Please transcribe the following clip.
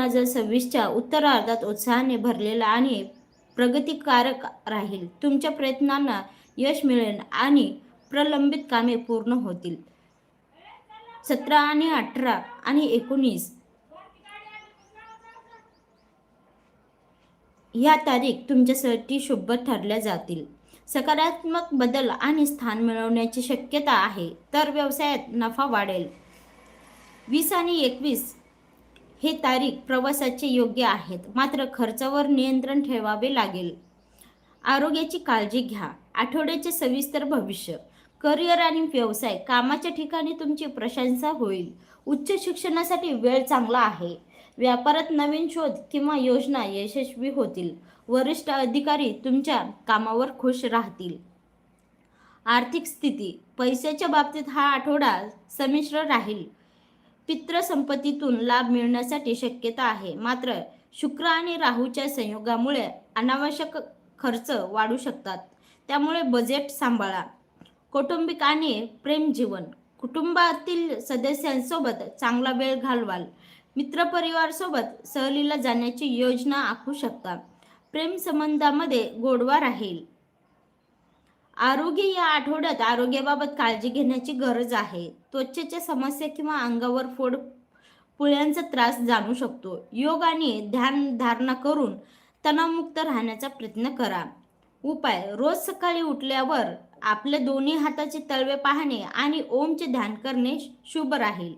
हजार सव्वीसच्या उत्तरार्धात उत्साहाने भरलेला आणि प्रगतिकारक राहील. तुमच्या प्रयत्नांना यश मिळेल आणि प्रलंबित कामे पूर्ण होतील. सतरा आणि अठरा आणि एकोणीस ह्या तारीख तुमच्यासाठी शुभ ठरल्या जातील. सकारात्मक बदल आणि स्थान मिळवण्याची शक्यता आहे. तर व्यवसायात नफा वाढेल. वीस आणि एकवीस हे तारीख प्रवासाचे योग्य आहेत. मात्र खर्चावर नियंत्रण ठेवावे लागेल. आरोग्याची काळजी घ्या. आठवड्याचे सविस्तर भविष्य. करिअर आणि व्यवसाय कामाच्या ठिकाणी तुमची प्रशंसा होईल. उच्च शिक्षणासाठी वेळ चांगला आहे. व्यापारात नवीन शोध किंवा योजना यशस्वी होतील. वरिष्ठ अधिकारी तुमच्या कामावर खुश राहतील. आर्थिक स्थिती. पैशाच्या बाबतीत हा आठवडा संमिश्र राहील. पितृसंपत्तीतून लाभ मिळण्यासाठी शक्यता आहे. मात्र शुक्र आणि राहूच्या संयोगामुळे अनावश्यक खर्च वाढू शकतात. त्यामुळे बजेट सांभाळा. कौटुंबिक आणि प्रेम जीवन. कुटुंबातील सदस्यांसोबत चांगला वेळ घालवाल. मित्रपरिवारसोबत सहलीला जाण्याची योजना आखू शकता. प्रेमसंबंधामध्ये गोडवा राहील. आरोग्य या आठवड्यात आरोग्याबाबत काळजी घेण्याची गरज आहे. त्वचेच्या समस्या किंवा अंगावर फोड पुळ्यांचा त्रास जाणू शकतो. योग आणि ध्यान धारणा करून तणावमुक्त राहण्याचा प्रयत्न करा. उपाय रोज सकाळी उठल्यावर आपले दोन्ही हाताचे तळवे पाहणे आणि ओमचे ध्यान करणे शुभ राहील.